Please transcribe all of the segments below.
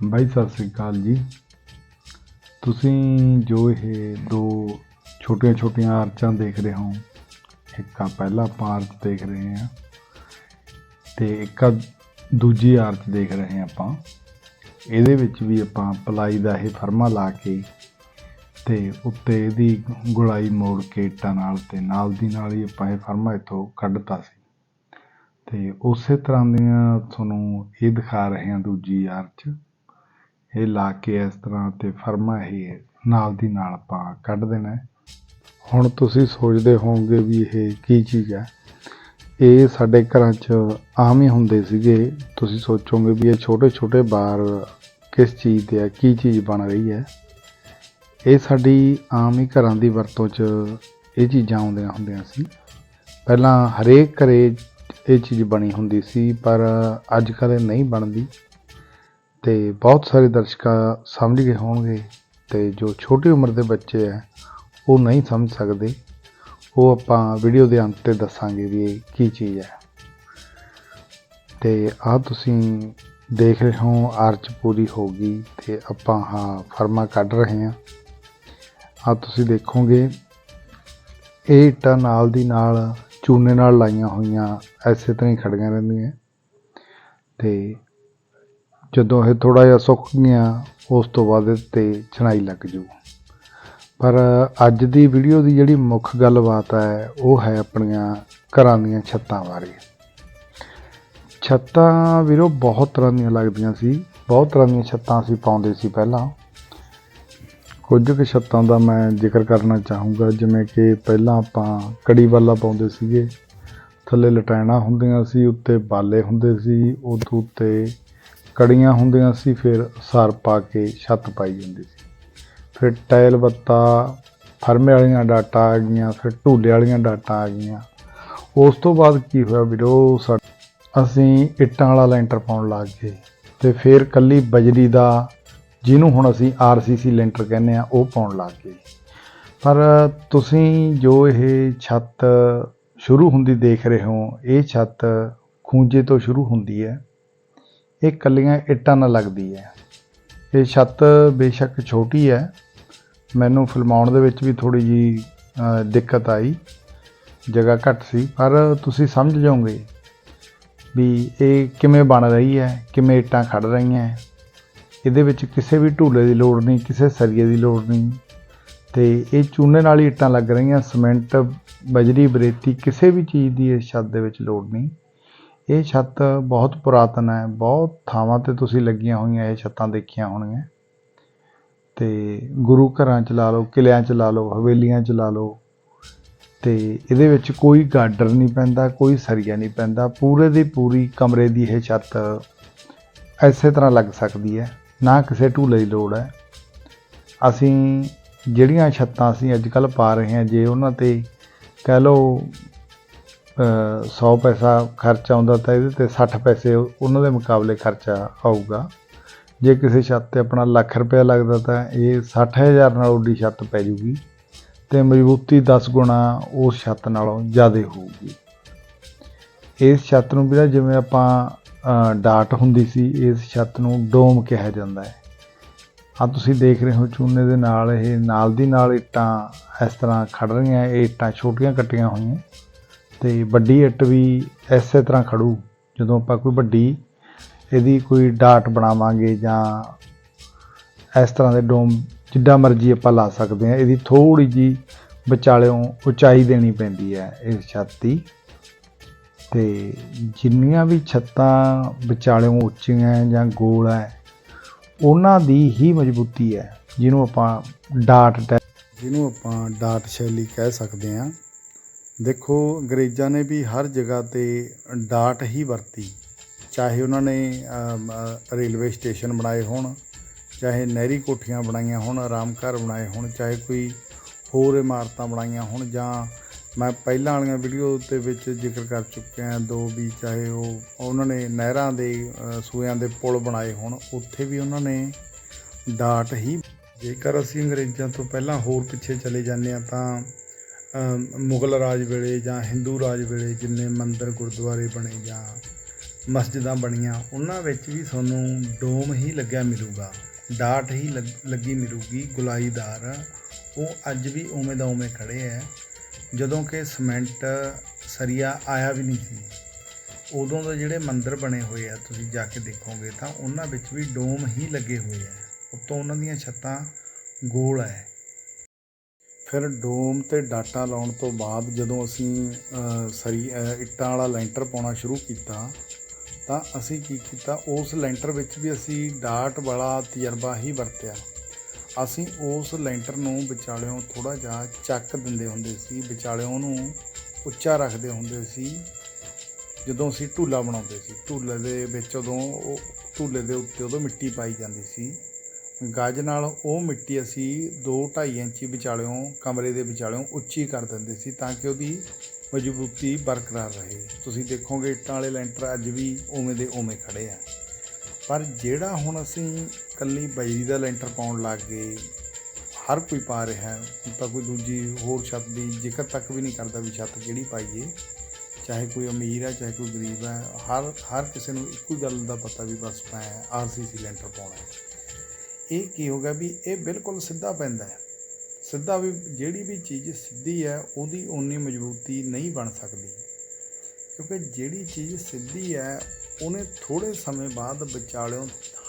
ਬਾਈ ਸਤਿ ਸ੍ਰੀ ਅਕਾਲ ਜੀ। ਤੁਸੀਂ ਜੋ ਇਹ ਦੋ ਛੋਟੀਆਂ ਛੋਟੀਆਂ ਆਰਚਾਂ ਦੇਖ ਰਹੇ ਹੋ, ਇੱਕ ਆ ਪਹਿਲਾ ਆਪਾਂ ਆਰਚ ਦੇਖ ਰਹੇ ਹਾਂ ਤੇ ਇੱਕ ਆ ਦੂਜੀ ਆਰਚ ਦੇਖ ਰਹੇ ਹਾਂ ਆਪਾਂ। ਇਹਦੇ ਵਿੱਚ ਵੀ ਆਪਾਂ ਪਲਾਈ ਦਾ ਇਹ ਫਰਮਾ ਲਾ ਕੇ ਤੇ ਉੱਤੇ ਇਹਦੀ ਗੁਲਾਈ ਮੋੜ ਕੇ ਇੱਟਾਂ ਨਾਲ ਤੇ ਨਾਲ ਦੀ ਨਾਲ ਹੀ ਆਪਾਂ ਇਹ ਫਰਮਾ ਇੱਥੋਂ ਕੱਢਤਾ ਸੀ। ਤੇ ਉਸੇ ਤਰ੍ਹਾਂ ਦੀਆਂ ਤੁਹਾਨੂੰ ਇਹ ਦਿਖਾ ਰਹੇ ਹਾਂ ਦੂਜੀ ਆਰਚ। ਇਹ ਲਾ ਕੇ ਇਸ ਤਰ੍ਹਾਂ ਤੇ ਫਰਮਾ ਇਹ ਨਾਲ ਦੀ ਨਾਲ ਆਪਾਂ ਕੱਢ ਦੇਣਾ ਹੁਣ ਤੁਸੀਂ ਸੋਚਦੇ ਹੋਵੋਗੇ ਵੀ ਇਹ ਕੀ ਚੀਜ਼ ਹੈ? ਇਹ ਸਾਡੇ ਘਰਾਂ 'ਚ ਆਮ ਹੀ ਹੁੰਦੇ ਸੀਗੇ। ਤੁਸੀਂ ਸੋਚੋਗੇ ਵੀ ਇਹ ਛੋਟੇ ਛੋਟੇ ਬਾਰ ਕਿਸ ਚੀਜ਼ ਦੇ ਆ ਕੀ ਚੀਜ਼ ਬਣ ਰਹੀ ਹੈ? ਇਹ ਸਾਡੀ ਆਮ ਹੀ ਘਰਾਂ ਦੀ ਵਰਤੋਂ 'ਚ ਇਹ ਚੀਜ਼ਾਂ ਆਉਂਦੀਆਂ ਹੁੰਦੀਆਂ ਸੀ। ਪਹਿਲਾਂ ਹਰੇਕ ਘਰੇ ਇਹ ਚੀਜ਼ ਬਣੀ ਹੁੰਦੀ ਸੀ, ਪਰ ਅੱਜ ਕੱਲ੍ਹ ਇਹ ਨਹੀਂ ਬਣਦੀ। ਅਤੇ ਬਹੁਤ ਸਾਰੇ ਦਰਸ਼ਕਾਂ ਸਮਝ ਗਏ ਹੋਣਗੇ ਅਤੇ ਜੋ ਛੋਟੀ ਉਮਰ ਦੇ ਬੱਚੇ ਹੈ ਉਹ ਨਹੀਂ ਸਮਝ ਸਕਦੇ। ਉਹ ਆਪਾਂ ਵੀਡੀਓ ਦੇ ਅੰਤ ਤੇ ਦੱਸਾਂਗੇ ਵੀ ਇਹ ਕੀ ਚੀਜ਼ ਹੈ। ਤੇ ਆ ਤੁਸੀਂ ਦੇਖ ਰਹੇ ਹੋ, ਆਰਚ ਪੂਰੀ ਹੋ ਗਈ ਤੇ ਆਪਾਂ ਹਾਂ ਫਰਮਾ ਕੱਢ ਰਹੇ ਹਾਂ। ਆ ਤੁਸੀਂ ਦੇਖੋਗੇ, ਇਹ ਇੱਟਾਂ ਨਾਲ ਦੀ ਨਾਲ ਚੂਨੇ ਨਾਲ ਲਾਈਆਂ ਹੋਈਆਂ, ਐਸੇ ਤਰ੍ਹਾਂ ਹੀ ਖੜੀਆਂ ਰਹਿੰਦੀਆਂ। ਤੇ ਜਦੋਂ ਇਹ ਥੋੜਾ ਜਿਹਾ ਸੁੱਕ ਗਿਆ, ਉਸ ਤੋਂ ਬਾਅਦ ਇਹ ਤੇ ਛਣਾਈ ਲੱਗ ਜੂ। ਪਰ ਅੱਜ ਦੀ ਵੀਡੀਓ ਦੀ ਜਿਹੜੀ ਮੁੱਖ ਗੱਲਬਾਤ ਹੈ, ਉਹ ਹੈ ਆਪਣੀਆਂ ਘਰਾਂ ਦੀਆਂ ਛੱਤਾਂ ਬਾਰੇ। ਛੱਤਾਂ ਵੀਰੋ ਬਹੁਤ ਤਰ੍ਹਾਂ ਦੀਆਂ ਲੱਗਦੀਆਂ ਸੀ, ਬਹੁਤ ਤਰ੍ਹਾਂ ਦੀਆਂ ਛੱਤਾਂ ਅਸੀਂ ਪਾਉਂਦੇ ਸੀ ਪਹਿਲਾਂ। ਕੁਝ ਕੁ ਛੱਤਾਂ ਦਾ ਮੈਂ ਜ਼ਿਕਰ ਕਰਨਾ ਚਾਹੂੰਗਾ, ਜਿਵੇਂ ਕਿ ਪਹਿਲਾਂ ਆਪਾਂ ਕੜੀ ਵਾਲਾ ਪਾਉਂਦੇ ਸੀਗੇ। ਥੱਲੇ ਲਟੈਣਾ ਹੁੰਦੀਆਂ ਸੀ, ਉੱਤੇ ਬਾਲੇ ਹੁੰਦੇ ਸੀ ਉਦੋਂ ਉੱਤੇ ਕੜੀਆਂ ਹੁੰਦੀਆਂ ਸੀ, ਫਿਰ ਸਰ ਪਾ ਕੇ ਛੱਤ ਪਾਈ ਜਾਂਦੀ ਸੀ। ਫਿਰ ਟਾਇਲ ਬੱਤਾ ਫਰਮੇ ਵਾਲੀਆਂ ਡਾਟਾ ਆ ਗਈਆਂ, ਫਿਰ ਢੂਲੇ ਵਾਲੀਆਂ ਡਾਟਾ ਆ ਗਈਆਂ। ਉਸ ਤੋਂ ਬਾਅਦ ਕੀ ਹੋਇਆ ਵੀਰੋ, ਸਾ ਅਸੀਂ ਇੱਟਾਂ ਵਾਲਾ ਲੈਂਟਰ ਪਾਉਣ ਲੱਗ ਗਏ ਤੇ ਫਿਰ ਕੱਲੀ ਬਜਰੀ ਦਾ, ਜਿਹਨੂੰ ਹੁਣ ਅਸੀਂ ਆਰਸੀਸੀ ਲੈਂਟਰ ਕਹਿੰਦੇ ਆ ਉਹ ਪਾਉਣ ਲੱਗ ਗਏ। ਪਰ ਤੁਸੀਂ ਜੋ ਇਹ ਛੱਤ ਸ਼ੁਰੂ ਹੁੰਦੀ ਦੇਖ ਰਹੇ ਹੋ, ਇਹ ਛੱਤ ਖੂੰਜੇ ਤੋਂ ਸ਼ੁਰੂ ਹੁੰਦੀ ਹੈ। ਇਹ ਕੱਲੀਆਂ ਇੱਟਾਂ ਨਾਲ ਲੱਗਦੀ ਹੈ। ਇਹ ਛੱਤ ਬੇਸ਼ੱਕ ਛੋਟੀ ਹੈ। ਮੈਨੂੰ ਫਿਲਮਾਉਣ ਦੇ ਵਿੱਚ ਵੀ ਥੋੜੀ ਜੀ ਦਿੱਕਤ ਆਈ। ਜਗ੍ਹਾ ਘੱਟ ਸੀ। ਪਰ ਤੁਸੀਂ ਸਮਝ ਜਾਓਗੇ ਵੀ ਇਹ ਕਿਵੇਂ ਬਣ ਰਹੀ ਹੈ, ਕਿਵੇਂ ਇੱਟਾਂ ਖੜ ਰਹੀਆਂ ਇਹਦੇ ਵਿੱਚ ਕਿਸੇ ਵੀ ਢੂਲੇ ਦੀ ਲੋੜ ਨਹੀਂ, ਕਿਸੇ ਸਰੀਏ ਦੀ ਲੋੜ ਨਹੀਂ। ਤੇ ਇਹ ਚੂਨੇ ਨਾਲ ਹੀ ਇੱਟਾਂ ਲੱਗ ਰਹੀਆਂ। ਸੀਮੈਂਟ, ਬਜਰੀ, ਬਰੇਤੀ ਕਿਸੇ ਵੀ ਚੀਜ਼ ਦੀ ਇਸ ਛੱਤ ਦੇ ਵਿੱਚ ਲੋੜ ਨਹੀਂ। ਇਹ ਛੱਤ ਬਹੁਤ ਪੁਰਾਤਨ ਹੈ, ਬਹੁਤ ਥਾਵਾਂ ਤੇ ਤੁਸੀਂ ਲੱਗੀਆਂ ਹੋਈਆਂ ਇਹ ਛੱਤਾਂ ਦੇਖੀਆਂ ਹੋਣਗੀਆਂ। ਤੇ ਗੁਰੂ ਘਰਾਂ ਚ ਲਾ ਲਓ, ਕਿਲਿਆਂ ਚ ਲਾ ਲਓ, ਹਵੇਲੀਆਂ ਚ ਲਾ ਲਓ, ਤੇ ਇਹਦੇ ਵਿੱਚ ਕੋਈ ਗਾਰਡਰ ਨਹੀਂ ਪੈਂਦਾ, ਕੋਈ ਸਰੀਆ ਨਹੀਂ ਪੈਂਦਾ। ਪੂਰੇ ਦੀ ਪੂਰੀ ਕਮਰੇ ਦੀ ਇਹ ਛੱਤ ਐਸੇ ਤਰ੍ਹਾਂ ਲੱਗ ਸਕਦੀ ਹੈ, ਨਾ ਕਿਸੇ ਢੂਲੇ ਦੀ ਲੋੜ ਹੈ। ਅਸੀਂ ਜਿਹੜੀਆਂ ਛੱਤਾਂ ਅਸੀਂ ਅੱਜ ਕੱਲ ਪਾ ਰਹੇ ਹਾਂ, ਜੇ ਉਹਨਾਂ ਤੇ ਕਹਿ ਲਓ 100 ਪੈਸਾ ਖਰਚ ਆਉਂਦਾ ਤਾਂ ਇਹਦੇ ਤੇ 60 ਪੈਸੇ ਉਹਨਾਂ ਦੇ ਮੁਕਾਬਲੇ ਖਰਚਾ ਆਊਗਾ। ਜੇ ਕਿਸੇ ਛੱਤ ਤੇ ਆਪਣਾ ਲੱਖ ਰੁਪਏ ਲੱਗਦਾ ਤਾਂ ਇਹ 60000 ਨਾਲ ਉੱਡੀ ਛੱਤ ਪੈ ਜੂਗੀ ਤੇ ਮਜ਼ਬੂਤੀ 10 ਗੁਣਾ ਉਸ ਛੱਤ ਨਾਲੋਂ ਜ਼ਿਆਦਾ ਹੋਊਗੀ। ਇਸ ਛੱਤ ਨੂੰ ਵੀ ਜਿਵੇਂ ਆਪਾਂ ਡਾਟ ਹੁੰਦੀ ਸੀ, ਇਸ ਛੱਤ ਨੂੰ ਡੋਮ ਕਿਹਾ ਜਾਂਦਾ ਹੈ। ਆ ਤੁਸੀਂ ਦੇਖ ਰਹੇ ਹੋ ਚੂਨੇ ਦੇ ਨਾਲ, ਇਹ ਨਾਲ ਦੀ ਨਾਲ ਇੱਟਾਂ ਇਸ ਤਰ੍ਹਾਂ ਖੜ ਰਹੀਆਂ, ਇਹ ਇੱਟਾਂ ਛੋਟੀਆਂ ਕੱਟੀਆਂ ਹੋਈਆਂ। ਤੇ ਵੱਡੀ ਇੱਟ ਵੀ ਇਸੇ ਤਰ੍ਹਾਂ ਖੜੂ ਜਦੋਂ ਆਪਾਂ ਕੋਈ ਵੱਡੀ ਇਹਦੀ ਕੋਈ ਡਾਟ ਬਣਾਵਾਂਗੇ ਜਾਂ ਇਸ ਤਰ੍ਹਾਂ ਦੇ ਡੋਮ ਜਿੱਡਾ ਮਰਜ਼ੀ ਆਪਾਂ ਲਾ ਸਕਦੇ ਹਾਂ, ਇਹਦੀ ਥੋੜੀ ਜੀ ਵਿਚਾਲਿਓਂ ਉਚਾਈ ਦੇਣੀ ਪੈਂਦੀ ਹੈ ਇਸ ਛੱਤ। ਦੀ ਤੇ ਜਿੰਨੀਆਂ ਵੀ ਛੱਤਾਂ ਵਿਚਾਲਿਓਂ ਉੱਚੀਆਂ ਜਾਂ ਗੋਲ ਹੈ, ਉਹਨਾਂ ਦੀ ਹੀ ਮਜ਼ਬੂਤੀ ਹੈ, ਜਿਹਨੂੰ ਆਪਾਂ ਡਾਟ ਜਿਹਨੂੰ ਆਪਾਂ ਡਾਟ ਸ਼ੈਲੀ ਕਹਿ ਸਕਦੇ ਹਾਂ। ਦੇਖੋ ਅੰਗਰੇਜ਼ਾਂ ਨੇ ਵੀ ਹਰ ਜਗ੍ਹਾ ਤੇ ਡਾਟ ਹੀ ਵਰਤੀ। ਚਾਹੇ ਉਹਨਾਂ ਨੇ ਰੇਲਵੇ ਸਟੇਸ਼ਨ ਬਣਾਏ ਹੋਣ ਚਾਹੇ ਨਹਿਰੀ ਕੋਠੀਆਂ ਬਣਾਈਆਂ ਹੋਣ ਆਰਾਮ ਘਰ ਬਣਾਏ ਹੋਣ ਚਾਹੇ ਕੋਈ ਹੋਰ ਇਮਾਰਤਾਂ ਬਣਾਈਆਂ ਹੋਣ ਜਾਂ ਮੈਂ ਪਹਿਲਾਂ ਵਾਲੀਆਂ ਵੀਡੀਓ ਦੇ ਵਿੱਚ ਜ਼ਿਕਰ ਕਰ ਚੁੱਕਿਆ ਦੋ ਵੀ ਚਾਹੇ ਉਹ ਉਹਨਾਂ ਨੇ ਨਹਿਰਾਂ ਦੇ ਅ, ਸੂਇਆਂ ਦੇ ਪੁਲ ਬਣਾਏ ਹੋਣ ਉੱਥੇ ਵੀ ਉਹਨਾਂ ਨੇ ਡਾਟ ਹੀ। ਜੇਕਰ ਅਸੀਂ ਅੰਗਰੇਜ਼ਾਂ ਤੋਂ ਪਹਿਲਾਂ ਹੋਰ ਪਿੱਛੇ ਚਲੇ ਜਾਂਦੇ ਹਾਂ ਤਾਂ ਮੁਗਲ ਰਾਜ ਵੇਲੇ ਜਾਂ ਹਿੰਦੂ ਰਾਜ ਵੇਲੇ ਜਿੰਨੇ ਮੰਦਰ ਗੁਰਦੁਆਰੇ ਬਣੇ ਜਾਂ ਮਸਜਿਦਾਂ ਬਣੀਆਂ, ਉਹਨਾਂ ਵਿੱਚ ਵੀ ਤੁਹਾਨੂੰ ਡੋਮ ਹੀ ਲੱਗਿਆ ਮਿਲੂਗਾ, ਡਾਟ ਹੀ ਲੱਗ- ਲੱਗੀ ਮਿਲੂਗੀ ਗੁਲਾਈਦਾਰ ਉਹ ਅੱਜ ਵੀ ਉਵੇਂ ਦਾ ਉਵੇਂ ਖੜੇ ਹੈ ਜਦੋਂ ਕਿ ਸੀਮੈਂਟ ਸਰੀਆ ਆਇਆ ਵੀ ਨਹੀਂ ਸੀ। ਉਦੋਂ ਦੇ ਜਿਹੜੇ ਮੰਦਰ ਬਣੇ ਹੋਏ ਆ, ਤੁਸੀਂ ਜਾ ਕੇ ਦੇਖੋਗੇ ਤਾਂ ਉਹਨਾਂ ਵਿੱਚ ਵੀ ਡੋਮ ਹੀ ਲੱਗੇ ਹੋਏ ਆ ਉੱਤੋਂ ਉਹਨਾਂ ਦੀਆਂ ਛੱਤਾਂ ਗੋਲ ਹੈ ਫਿਰ ਡੋਮ ਤੇ ਡਾਟਾ ਲਾਉਣ ਤੋਂ ਬਾਅਦ ਜਦੋਂ ਅਸੀਂ ਸਰੀ ਇੱਟਾਂ ਵਾਲਾ ਲੈਂਟਰ ਪਾਉਣਾ ਸ਼ੁਰੂ ਕੀਤਾ, ਤਾਂ ਅਸੀਂ ਕੀ ਕੀਤਾ, ਉਸ ਲੈਂਟਰ ਵਿੱਚ ਵੀ ਅਸੀਂ ਡਾਟ ਵਾਲਾ ਤਜਰਬਾ ਹੀ ਵਰਤਿਆ। ਅਸੀਂ ਉਸ ਲੈਂਟਰ ਨੂੰ ਵਿਚਾਲਿਓਂ ਥੋੜਾ ਜਿਹਾ ਚੱਕ ਦਿੰਦੇ ਹੁੰਦੇ ਸੀ, ਵਿਚਾਲਿਓਂ ਉਹਨੂੰ ਉੱਚਾ ਰੱਖਦੇ ਹੁੰਦੇ ਸੀ, ਜਦੋਂ ਅਸੀਂ ਢੂਲਾ ਬਣਾਉਂਦੇ ਸੀ। ਢੂਲੇ ਦੇ ਵਿੱਚ ਉਦੋਂ ਉਹ, ਢੂਲੇ ਦੇ ਉੱਤੇ ਉਦੋਂ ਮਿੱਟੀ ਪਾਈ ਜਾਂਦੀ ਸੀ। ਗੱਜ ਨਾਲ ਉਹ ਮਿੱਟੀ ਅਸੀਂ 2.5 ਇੰਚੀ ਵਿਚਾਲਿਓਂ, ਕਮਰੇ ਦੇ ਵਿਚਾਲਿਓਂ ਉੱਚੀ ਕਰ ਦਿੰਦੇ ਸੀ ਤਾਂ ਕਿ ਉਹਦੀ ਮਜ਼ਬੂਤੀ ਬਰਕਰਾਰ ਰਹੇ। ਤੁਸੀਂ ਦੇਖੋਗੇ ਇੱਟਾਂ ਵਾਲੇ ਲੈਂਟਰ ਅੱਜ ਵੀ ਉਵੇਂ ਦੇ ਉਵੇਂ ਖੜੇ ਆ। ਪਰ ਜਿਹੜਾ ਹੁਣ ਅਸੀਂ ਕੱਲੀ ਬਜਰੀ ਦਾ ਲੈਂਟਰ ਪਾਉਣ ਲੱਗ ਗਏ, ਹਰ ਕੋਈ ਪਾ ਰਿਹਾ। ਹੈ ਤਾਂ ਕੋਈ ਦੂਜੀ ਹੋਰ ਛੱਤ ਦੀ ਜ਼ਿਕਰ ਤੱਕ ਵੀ ਨਹੀਂ ਕਰਦਾ ਵੀ ਛੱਤ ਕਿਹੜੀ ਪਾਈਏ। ਚਾਹੇ ਕੋਈ ਅਮੀਰ ਹੈ ਚਾਹੇ ਕੋਈ ਗਰੀਬ ਹੈ ਹਰ ਹਰ ਕਿਸੇ ਨੂੰ ਇੱਕੋ ਹੀ ਗੱਲ ਦਾ ਪਤਾ ਵੀ ਬਸ ਮੈਂ ਆਰਸੀਸੀ ਲੈਂਟਰ ਪਾਉਣਾ ਹੈ। ਇਹ ਕੀ ਹੋ ਗਿਆ ਵੀ ਇਹ ਬਿਲਕੁਲ ਸਿੱਧਾ ਪੈਂਦਾ ਹੈ। ਸਿੱਧਾ ਵੀ ਜਿਹੜੀ ਵੀ ਚੀਜ਼ ਸਿੱਧੀ ਹੈ, ਉਹਦੀ ਓਨੀ ਮਜ਼ਬੂਤੀ ਨਹੀਂ ਬਣ ਸਕਦੀ। ਕਿਉਂਕਿ ਜਿਹੜੀ ਚੀਜ਼ ਸਿੱਧੀ ਹੈ, ਉਹਨੇ ਥੋੜੇ ਸਮੇਂ ਬਾਅਦ ਵਿਚਾਲਿਓਂ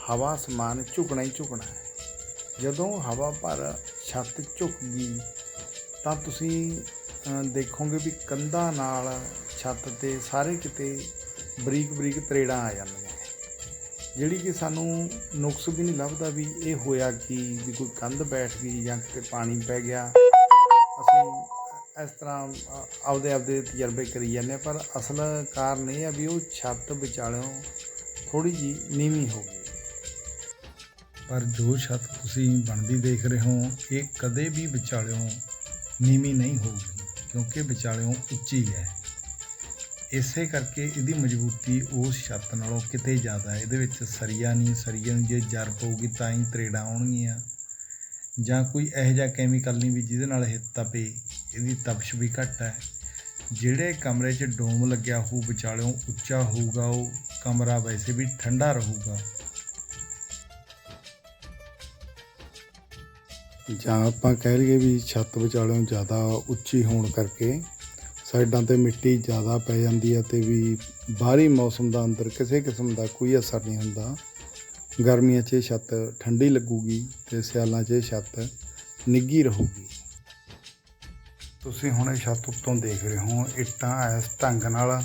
ਹਵਾ ਸਮਾਨ ਝੁਕਣਾ ਹੀ ਝੁਕਣਾ ਹੈ। ਜਦੋਂ ਹਵਾ ਭਰ ਛੱਤ ਝੁਕ ਗਈ, ਤਾਂ ਤੁਸੀਂ ਦੇਖੋਗੇ ਵੀ ਕੰਧਾਂ ਨਾਲ ਛੱਤ ਤੇ ਸਾਰੇ ਕਿਤੇ ਬਰੀਕ ਬਰੀਕ ਤਰੇੜਾਂ ਆ ਜਾਂਦੀਆਂ। ਜਿਹੜੀ ਕਿ ਸਾਨੂੰ ਨੁਕਸ ਵੀ ਨਹੀਂ ਲੱਭਦਾ ਵੀ ਇਹ ਹੋਇਆ ਕੀ ਵੀ ਕੋਈ ਕੰਧ ਬੈਠ ਗਈ ਜਾਂ ਕਿਤੇ ਪਾਣੀ ਪੈ ਗਿਆ। ਅਸੀਂ ਇਸ ਤਰ੍ਹਾਂ ਆਪਦੇ ਆਪਦੇ ਤਜਰਬੇ ਕਰੀ ਜਾਂਦੇ ਹਾਂ, ਪਰ ਅਸਲ ਕਾਰਨ ਇਹ ਆ ਵੀ ਉਹ ਛੱਤ ਵਿਚਾਲਿਓਂ ਥੋੜੀ ਜੀ ਨੀਵੀਂ ਹੋ ਗਈ। ਪਰ ਜੋ ਛੱਤ ਤੁਸੀਂ ਬਣਦੀ ਦੇਖ ਰਹੇ ਹੋ ਇਹ ਕਦੇ ਵੀ ਵਿਚਾਲਿਓਂ ਨੀਵੀਂ ਨਹੀਂ ਹੋਊਗੀ ਕਿਉਂਕਿ ਵਿਚਾਲਿਓਂ ਉੱਚੀ ਹੈ। ਇਸੇ ਕਰਕੇ ਇਹਦੀ ਮਜ਼ਬੂਤੀ ਉਸ ਛੱਤ ਨਾਲੋਂ ਕਿਤੇ ਜ਼ਿਆਦਾ ਹੈ। ਇਹਦੇ ਵਿੱਚ ਸਰੀਆ ਨਹੀਂ ਸਰੀਏ ਨੂੰ ਜੇ ਜਰ ਪਊਗੀ ਤਾਂ ਹੀ ਤਰੇੜਾਂ ਆਉਣਗੀਆਂ। ਜਾਂ ਕੋਈ ਇਹੋ ਜਿਹਾ ਕੈਮੀਕਲ ਨਹੀਂ ਵੀ ਜਿਹਦੇ ਨਾਲ ਇਹ ਤਪੇ, ਇਹਦੀ ਤਪਸ਼ ਵੀ ਘੱਟ ਹੈ। ਜਿਹੜੇ ਕਮਰੇ 'ਚ ਡੋਮ ਲੱਗਿਆ ਹੋਊ ਵਿਚਾਲਿਓਂ ਉੱਚਾ ਹੋਊਗਾ ਉਹ ਕਮਰਾ ਵੈਸੇ ਵੀ ਠੰਡਾ ਰਹੂਗਾ। ਜਾਂ ਆਪਾਂ ਕਹਿ ਲਈਏ ਵੀ ਛੱਤ ਵਿਚਾਲਿਓਂ ਜ਼ਿਆਦਾ ਉੱਚੀ ਹੋਣ ਕਰਕੇ ਸਾਈਡਾਂ ਤੇ ਮਿੱਟੀ ਜ਼ਿਆਦਾ ਪੈ ਜਾਂਦੀ ਹੈ ਤੇ ਵੀ ਬਾਹਰੀ ਮੌਸਮ ਦਾ ਅੰਦਰ ਕਿਸੇ ਕਿਸਮ ਦਾ ਕੋਈ ਅਸਰ ਨਹੀਂ ਹੁੰਦਾ। ਗਰਮੀਆਂ 'ਚ ਇਹ ਛੱਤ ਠੰਡੀ ਲੱਗੂਗੀ ਤੇ ਸਿਆਲਾਂ 'ਚ ਇਹ ਛੱਤ ਨਿੱਗੀ ਰਹੂਗੀ। ਤੁਸੀਂ ਹੁਣ ਇਹ ਛੱਤ ਉੱਤੋਂ ਦੇਖ ਰਹੇ ਹੋ, ਇੱਟਾਂ ਇਸ ਢੰਗ ਨਾਲ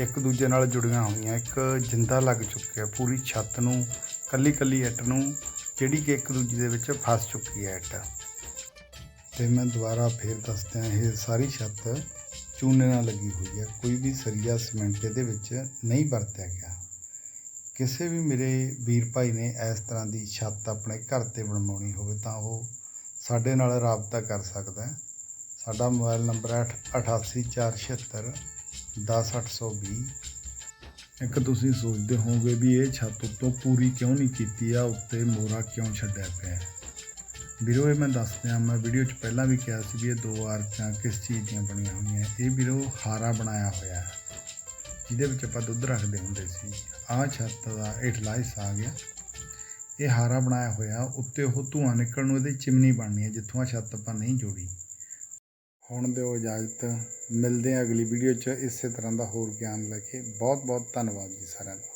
ਇੱਕ ਦੂਜੇ ਨਾਲ ਜੁੜੀਆਂ ਹੋਈਆਂ। ਇੱਕ ਜਿੰਦਾ ਲੱਗ ਚੁੱਕਿਆ ਪੂਰੀ ਛੱਤ ਨੂੰ ਕੱਲੀ ਕੱਲੀ ਇੱਟ ਨੂੰ, ਜਿਹੜੀ ਕਿ ਇੱਕ ਦੂਜੇ ਦੇ ਵਿੱਚ ਫਸ ਚੁੱਕੀ ਹੈ ਇੱਟ। ਤੇ ਮੈਂ ਦੁਬਾਰਾ ਫੇਰ ਦੱਸਦਿਆਂ, ਇਹ ਸਾਰੀ ਛੱਤ ਚੂਨੇ ਨਾਲ ਲੱਗੀ ਹੋਈ ਹੈ। ਕੋਈ ਵੀ ਸਰੀਆ ਸੀਮੈਂਟ ਇਹਦੇ ਵਿੱਚ ਨਹੀਂ ਵਰਤਿਆ ਗਿਆ। ਕਿਸੇ ਵੀ ਮੇਰੇ ਵੀਰ ਭਾਈ ਨੇ ਇਸ ਤਰ੍ਹਾਂ ਦੀ ਛੱਤ ਆਪਣੇ ਘਰ ਤੇ ਬਣਵਾਉਣੀ ਹੋਵੇ ਤਾਂ ਉਹ ਸਾਡੇ ਨਾਲ ਰਾਬਤਾ ਕਰ ਸਕਦਾ ਹੈ। ਸਾਡਾ ਮੋਬਾਈਲ ਨੰਬਰ ਹੈ 88476 10820 ਇੱਕ ਤੁਸੀਂ ਸੋਚਦੇ ਹੋਵੋਗੇ ਵੀ ਇਹ ਛੱਤ ਉੱਤੋਂ ਪੂਰੀ ਕਿਉਂ ਨਹੀਂ ਕੀਤੀ ਆ? ਉੱਤੇ ਮੋਰਾ ਕਿਉਂ ਛੱਡਿਆ ਪਿਆ ਹੈ? ਵੀਰੋ, ਇਹ ਮੈਂ ਦੱਸਦਿਆਂ ਮੈਂ ਵੀਡੀਓ 'ਚ ਪਹਿਲਾਂ ਵੀ ਕਿਹਾ ਸੀ ਵੀ ਇਹ ਦੋ ਆਰਤਾਂ ਕਿਸ ਚੀਜ਼ ਦੀਆਂ ਬਣੀਆਂ ਹੋਈਆਂ। ਇਹ ਵੀਰੋ, ਹਾਰਾ ਬਣਾਇਆ ਹੋਇਆ ਹੈ, ਜਿਹਦੇ ਵਿੱਚ ਆਪਾਂ ਦੁੱਧ ਰੱਖਦੇ ਹੁੰਦੇ ਸੀ। ਆਹ ਛੱਤ ਦਾ ਹੇਠਲਾ ਹਿੱਸਾ ਆ ਗਿਆ। ਇਹ ਹਾਰਾ ਬਣਾਇਆ ਹੋਇਆ, ਉੱਤੇ ਉਹ ਧੂਆਂ ਨਿਕਲਣ ਨੂੰ ਇਹਦੀ ਚਿਮਨੀ ਬਣਨੀ ਹੈ, ਜਿੱਥੋਂ ਆ ਛੱਤ ਆਪਾਂ ਨਹੀਂ ਜੋੜੀ। ਹੁਣ ਦਿਓ ਇਜਾਜ਼ਤ। ਮਿਲਦੇ ਹਾਂ ਅਗਲੀ ਵੀਡੀਓ 'ਚ। ਇਸੇ ਤਰ੍ਹਾਂ ਦਾ ਹੋਰ ਗਿਆਨ ਲੈ ਕੇ। ਬਹੁਤ ਬਹੁਤ ਧੰਨਵਾਦ ਜੀ ਸਾਰਿਆਂ ਦਾ।